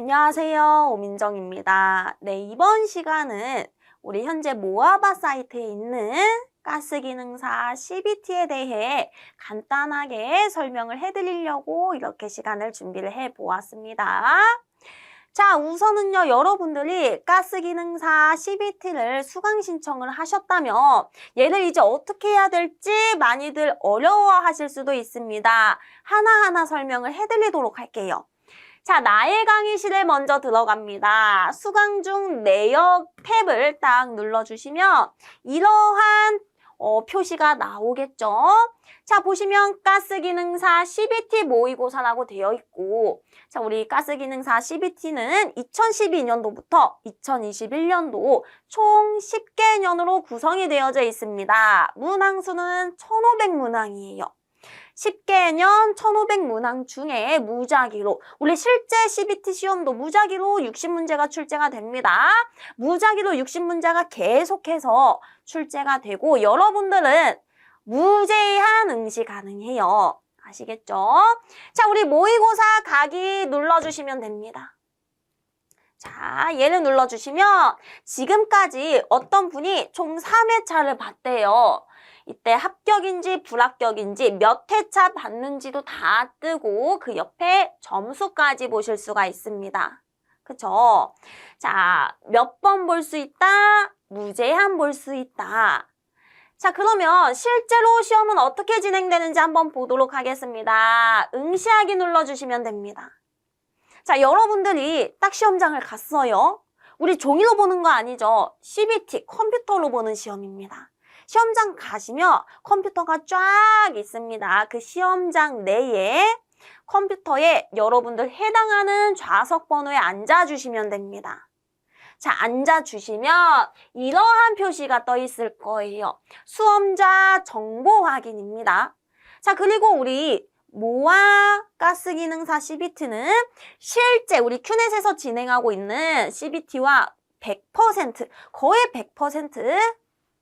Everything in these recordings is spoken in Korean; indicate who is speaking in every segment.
Speaker 1: 안녕하세요. 오민정입니다. 네, 이번 시간은 우리 현재 모아바 사이트에 있는 가스 기능사 CBT에 대해 간단하게 설명을 해드리려고 이렇게 시간을 준비를 해 보았습니다. 자, 우선은요, 여러분들이 가스 기능사 CBT를 수강 신청을 하셨다면 얘를 이제 어떻게 해야 될지 많이들 어려워 하실 수도 있습니다. 하나하나 설명을 해드리도록 할게요. 자, 나의 강의실에 먼저 들어갑니다. 수강 중 내역 탭을 딱 눌러주시면 이러한 어, 표시가 나오겠죠. 자, 보시면 가스기능사 CBT 모의고사라고 되어 있고 자, 우리 가스기능사 CBT는 2012년도부터 2021년도 총 10개년으로 구성이 되어져 있습니다. 문항수는 1500문항이에요. 10개년 1500문항 중에 무작위로 우리 실제 CBT 시험도 무작위로 60문제가 출제가 됩니다. 무작위로 60문제가 계속해서 출제가 되고 여러분들은 무제한 응시 가능해요. 아시겠죠? 자, 우리 모의고사 가기 눌러주시면 됩니다. 자, 얘를 눌러주시면 지금까지 어떤 분이 총 3회차를 봤대요. 이때 합격인지 불합격인지 몇 회차 받는지도 다 뜨고 그 옆에 점수까지 보실 수가 있습니다. 그쵸? 자, 몇 번 볼 수 있다? 무제한 볼 수 있다. 자, 그러면 실제로 시험은 어떻게 진행되는지 한번 보도록 하겠습니다. 응시하기 눌러주시면 됩니다. 자, 여러분들이 딱 시험장을 갔어요. 우리 종이로 보는 거 아니죠? CBT, 컴퓨터로 보는 시험입니다. 시험장 가시면 컴퓨터가 쫙 있습니다. 그 시험장 내에 컴퓨터에 여러분들 해당하는 좌석 번호에 앉아주시면 됩니다. 자, 앉아주시면 이러한 표시가 떠 있을 거예요. 수험자 정보 확인입니다. 자, 그리고 우리 모아 가스 기능사 CBT는 실제 우리 큐넷에서 진행하고 있는 CBT와 100% 거의 100%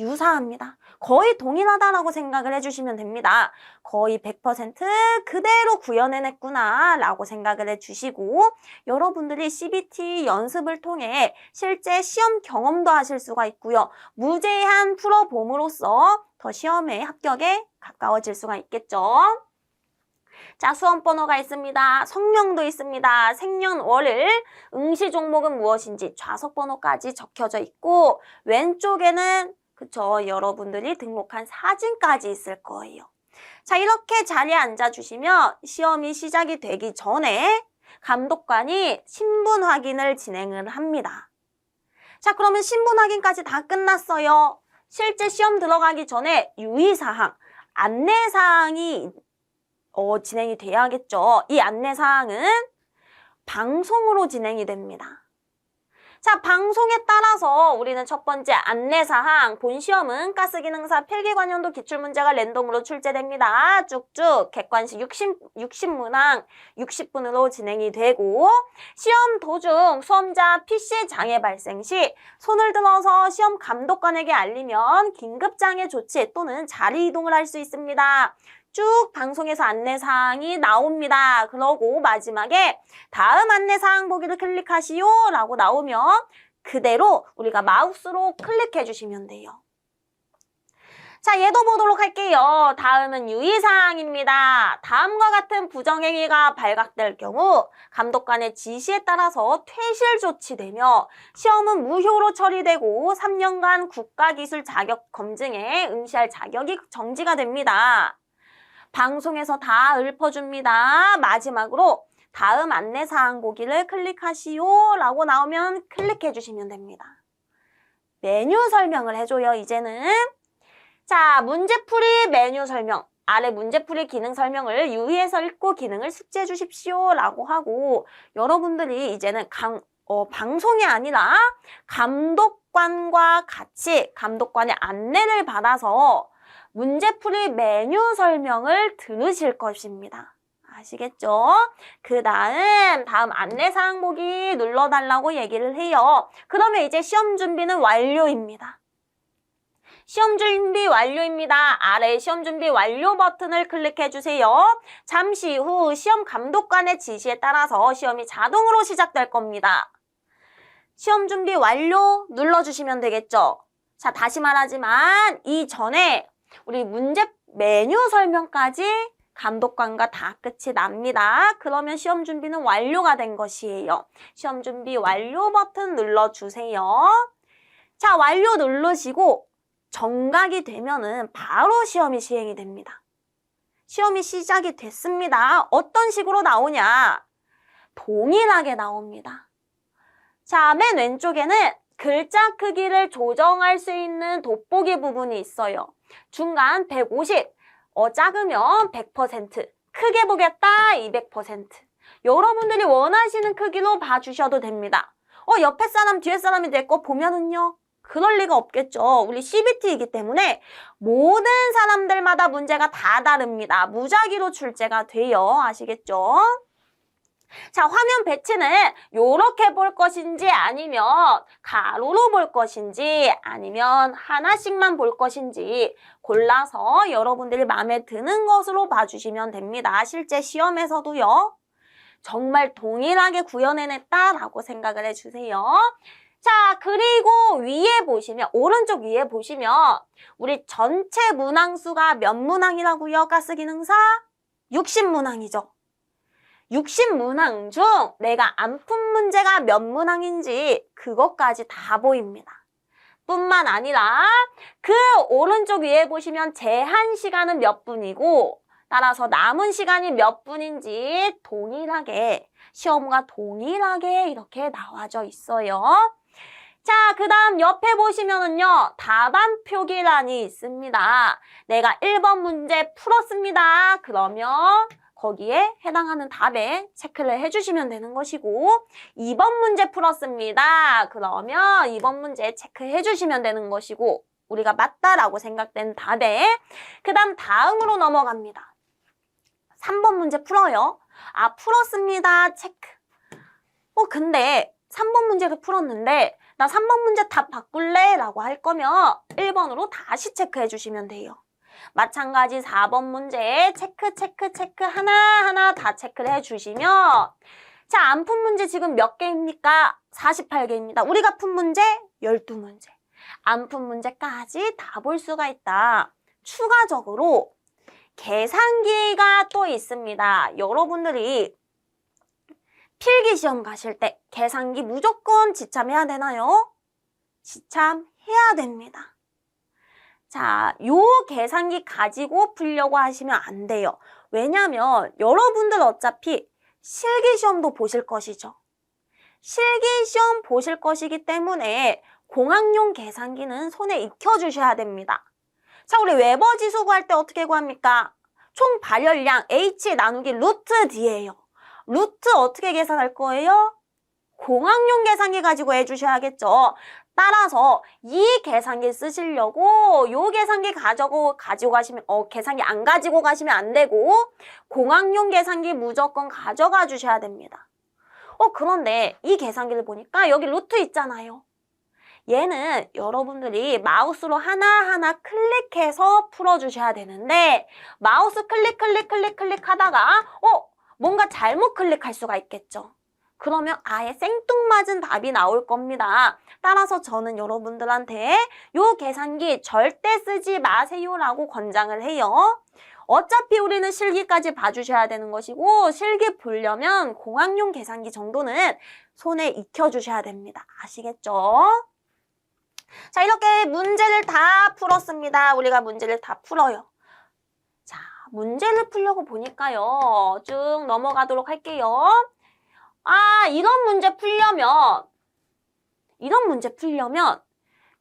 Speaker 1: 유사합니다. 거의 동일하다라고 생각을 해주시면 됩니다. 거의 100% 그대로 구현해냈구나 라고 생각을 해주시고 여러분들이 CBT 연습을 통해 실제 시험 경험도 하실 수가 있고요. 무제한 풀어봄으로써 더 시험의 합격에 가까워질 수가 있겠죠. 자, 수험 번호가 있습니다. 성명도 있습니다. 생년월일, 응시 종목은 무엇인지 좌석 번호까지 적혀져 있고 왼쪽에는 그쵸 여러분들이 등록한 사진까지 있을 거예요. 자, 이렇게 자리에 앉아주시면 시험이 시작이 되기 전에 감독관이 신분 확인을 진행을 합니다. 자, 그러면 신분 확인까지 다 끝났어요. 실제 시험 들어가기 전에 유의사항, 안내사항이 어, 진행이 돼야겠죠. 이 안내사항은 방송으로 진행이 됩니다. 자, 방송에 따라서 우리는 첫 번째 안내사항, 본 시험은 가스기능사 필기관연도 기출문제가 랜덤으로 출제됩니다. 쭉쭉 객관식 60, 60문항 60분으로 진행이 되고 시험 도중 수험자 PC 장애 발생 시 손을 들어서 시험 감독관에게 알리면 긴급장애 조치 또는 자리 이동을 할 수 있습니다. 쭉 방송에서 안내사항이 나옵니다. 그러고 마지막에 다음 안내사항 보기를 클릭하시오 라고 나오면 그대로 우리가 마우스로 클릭해 주시면 돼요. 자, 얘도 보도록 할게요. 다음은 유의사항입니다. 다음과 같은 부정행위가 발각될 경우 감독관의 지시에 따라서 퇴실 조치되며 시험은 무효로 처리되고 3년간 국가기술 자격 검증에 응시할 자격이 정지가 됩니다. 방송에서 다 읊어줍니다. 마지막으로 다음 안내사항 보기를 클릭하시오 라고 나오면 클릭해 주시면 됩니다. 메뉴 설명을 해줘요, 이제는. 자, 문제풀이 메뉴 설명. 아래 문제풀이 기능 설명을 유의해서 읽고 기능을 숙지해 주십시오 라고 하고 여러분들이 이제는 강, 어, 방송이 아니라 감독관과 같이 감독관의 안내를 받아서 문제풀이 메뉴 설명을 들으실 것입니다. 아시겠죠? 그 다음, 다음 안내사항 보기 눌러달라고 얘기를 해요. 그러면 이제 시험 준비는 완료입니다. 시험 준비 완료입니다. 아래 시험 준비 완료 버튼을 클릭해 주세요. 잠시 후 시험 감독관의 지시에 따라서 시험이 자동으로 시작될 겁니다. 시험 준비 완료 눌러주시면 되겠죠. 자, 다시 말하지만 이전에 우리 문제 메뉴 설명까지 감독관과 다 끝이 납니다. 그러면 시험 준비는 완료가 된 것이에요. 시험 준비 완료 버튼 눌러주세요. 자, 완료 누르시고 정각이 되면은 바로 시험이 시행이 됩니다. 시험이 시작이 됐습니다. 어떤 식으로 나오냐? 동일하게 나옵니다. 자, 맨 왼쪽에는 글자 크기를 조정할 수 있는 돋보기 부분이 있어요. 중간 150, 어, 작으면 100%, 크게 보겠다 200%. 여러분들이 원하시는 크기로 봐주셔도 됩니다. 어, 옆에 사람, 뒤에 사람이 내 거 보면은요. 그럴 리가 없겠죠. 우리 CBT이기 때문에 모든 사람들마다 문제가 다 다릅니다. 무작위로 출제가 돼요. 아시겠죠? 자, 화면 배치는 이렇게 볼 것인지 아니면 가로로 볼 것인지 아니면 하나씩만 볼 것인지 골라서 여러분들이 마음에 드는 것으로 봐주시면 됩니다. 실제 시험에서도요. 정말 동일하게 구현해냈다라고 생각을 해주세요. 자, 그리고 위에 보시면, 오른쪽 위에 보시면, 우리 전체 문항수가 몇 문항이라고요? 가스 기능사? 60문항이죠. 60문항 중 내가 안 푼 문제가 몇 문항인지 그것까지 다 보입니다. 뿐만 아니라 그 오른쪽 위에 보시면 제한 시간은 몇 분이고 따라서 남은 시간이 몇 분인지 동일하게 시험과 동일하게 이렇게 나와져 있어요. 자, 그 다음 옆에 보시면은요, 답안 표기란이 있습니다. 내가 1번 문제 풀었습니다. 그러면 거기에 해당하는 답에 체크를 해주시면 되는 것이고 2번 문제 풀었습니다. 그러면 2번 문제 체크해 주시면 되는 것이고 우리가 맞다라고 생각된 답에 그 다음 다음으로 넘어갑니다. 3번 문제 풀어요. 아 풀었습니다. 체크. 어 근데 3번 문제를 풀었는데 나 3번 문제 답 바꿀래? 라고 할 거면 1번으로 다시 체크해 주시면 돼요. 마찬가지 4번 문제 체크 체크 체크 하나하나 다 체크를 해주시면 자, 안 푼 문제 지금 몇 개입니까? 48개입니다. 우리가 푼 문제 12문제. 안 푼 문제까지 다 볼 수가 있다. 추가적으로 계산기가 또 있습니다. 여러분들이 필기 시험 가실 때 계산기 무조건 지참해야 되나요? 지참해야 됩니다. 자, 요 계산기 가지고 풀려고 하시면 안 돼요. 왜냐면 여러분들 어차피 실기 시험도 보실 것이죠. 실기 시험 보실 것이기 때문에 공학용 계산기는 손에 익혀 주셔야 됩니다. 자, 우리 웨버 지수 구할 때 어떻게 구합니까? 총 발열량 H 나누기 루트 D예요. 루트 어떻게 계산할 거예요? 공학용 계산기 가지고 해주셔야겠죠. 따라서 이 계산기 쓰시려고 요 계산기 가지고 가지고 가시면 어 계산기 안 가지고 가시면 안 되고 공학용 계산기 무조건 가져가 주셔야 됩니다. 어 그런데 이 계산기를 보니까 여기 루트 있잖아요. 얘는 여러분들이 마우스로 하나하나 클릭해서 풀어주셔야 되는데 마우스 클릭 클릭 클릭 클릭 하다가 어 뭔가 잘못 클릭할 수가 있겠죠. 그러면 아예 생뚱맞은 답이 나올 겁니다. 따라서 저는 여러분들한테 요 계산기 절대 쓰지 마세요라고 권장을 해요. 어차피 우리는 실기까지 봐주셔야 되는 것이고 실기 보려면 공학용 계산기 정도는 손에 익혀주셔야 됩니다. 아시겠죠? 자 이렇게 문제를 다 풀었습니다. 우리가 문제를 다 풀어요. 자 문제를 풀려고 보니까요. 쭉 넘어가도록 할게요. 아, 이런 문제 풀려면, 이런 문제 풀려면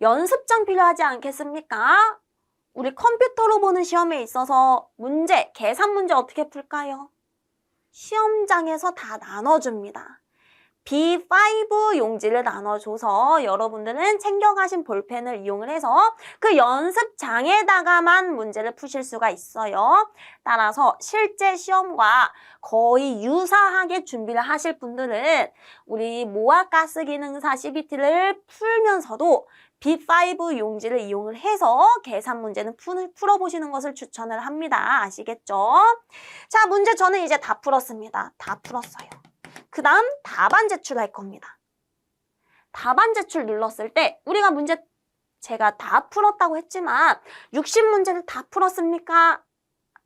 Speaker 1: 연습장 필요하지 않겠습니까? 우리 컴퓨터로 보는 시험에 있어서 문제, 계산 문제 어떻게 풀까요? 시험장에서 다 나눠줍니다. B5 용지를 나눠줘서 여러분들은 챙겨가신 볼펜을 이용을 해서 그 연습장에다가만 문제를 푸실 수가 있어요. 따라서 실제 시험과 거의 유사하게 준비를 하실 분들은 우리 모아가스 기능사 CBT를 풀면서도 B5 용지를 이용을 해서 계산 문제는 푸- 풀어보시는 것을 추천을 합니다. 아시겠죠? 자, 문제 저는 이제 다 풀었습니다. 다 풀었어요. 그 다음 답안 제출할 겁니다. 답안 제출 눌렀을 때 우리가 문제 제가 다 풀었다고 했지만 60문제를 다 풀었습니까?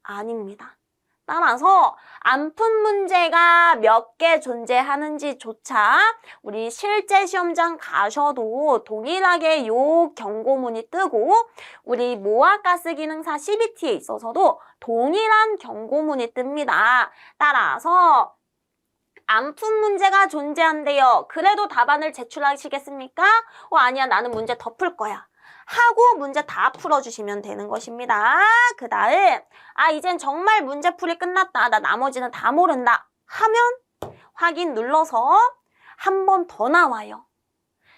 Speaker 1: 아닙니다. 따라서 안 푼 문제가 몇 개 존재하는지조차 우리 실제 시험장 가셔도 동일하게 요 경고문이 뜨고 우리 모아가스 기능사 CBT에 있어서도 동일한 경고문이 뜹니다. 따라서 안푼 문제가 존재한대요. 그래도 답안을 제출하시겠습니까? 어, 아니야. 나는 문제 더풀 거야. 하고 문제 다 풀어주시면 되는 것입니다. 그 다음, 아, 이젠 정말 문제풀이 끝났다. 나 나머지는 다 모른다. 하면 확인 눌러서 한 번 더 나와요.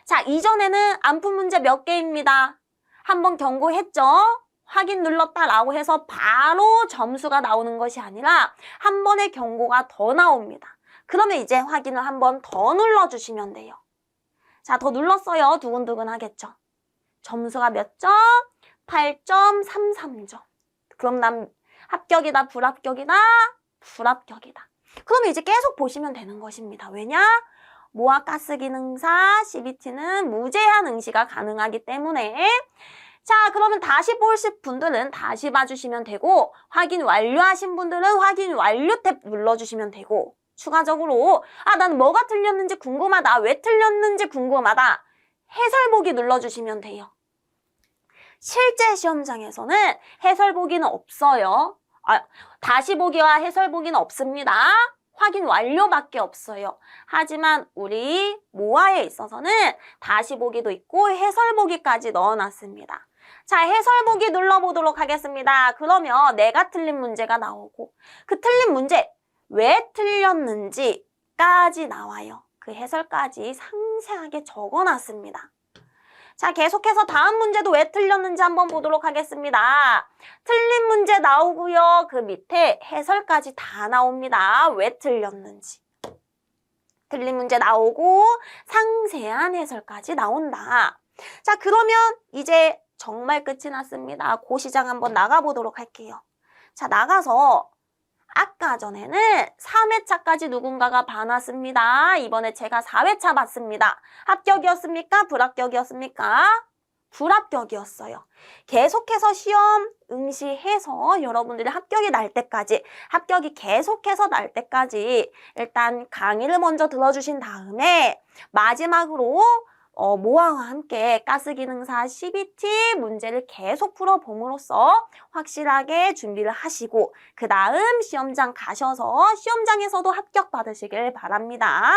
Speaker 1: 자, 이전에는 안 푼 문제 몇 개입니다. 한 번 경고했죠? 확인 눌렀다라고 해서 바로 점수가 나오는 것이 아니라 한 번의 경고가 더 나옵니다. 그러면 이제 확인을 한 번 더 눌러주시면 돼요. 자, 더 눌렀어요. 두근두근 하겠죠? 점수가 몇 점? 8.33점. 그럼 난 합격이다, 불합격이다? 불합격이다. 그러면 이제 계속 보시면 되는 것입니다. 왜냐? 모아 가스 기능사 CBT는 무제한 응시가 가능하기 때문에 자, 그러면 다시 보실 분들은 다시 봐주시면 되고 확인 완료하신 분들은 확인 완료 탭 눌러주시면 되고 추가적으로 아, 난 뭐가 틀렸는지 궁금하다. 왜 틀렸는지 궁금하다. 해설 보기 눌러주시면 돼요. 실제 시험장에서는 해설 보기는 없어요. 아, 다시 보기와 해설 보기는 없습니다. 확인 완료밖에 없어요. 하지만 우리 모아에 있어서는 다시 보기도 있고 해설 보기까지 넣어놨습니다. 자, 해설 보기 눌러보도록 하겠습니다. 그러면 내가 틀린 문제가 나오고 그 틀린 문제 왜 틀렸는지까지 나와요. 그 해설까지 상세하게 적어놨습니다. 자, 계속해서 다음 문제도 왜 틀렸는지 한번 보도록 하겠습니다. 틀린 문제 나오고요. 그 밑에 해설까지 다 나옵니다. 왜 틀렸는지. 틀린 문제 나오고 상세한 해설까지 나온다. 자, 그러면 이제 정말 끝이 났습니다. 고시장 한번 나가보도록 할게요. 자, 나가서 아까 전에는 3회차까지 누군가가 봐놨습니다. 이번에 제가 4회차 봤습니다. 합격이었습니까? 불합격이었습니까? 불합격이었어요. 계속해서 시험 응시해서 여러분들이 합격이 날 때까지, 합격이 계속해서 날 때까지 일단 강의를 먼저 들어주신 다음에 마지막으로 어, 모아와 함께 가스 기능사 CBT 문제를 계속 풀어봄으로써 확실하게 준비를 하시고 그 다음 시험장 가셔서 시험장에서도 합격 받으시길 바랍니다.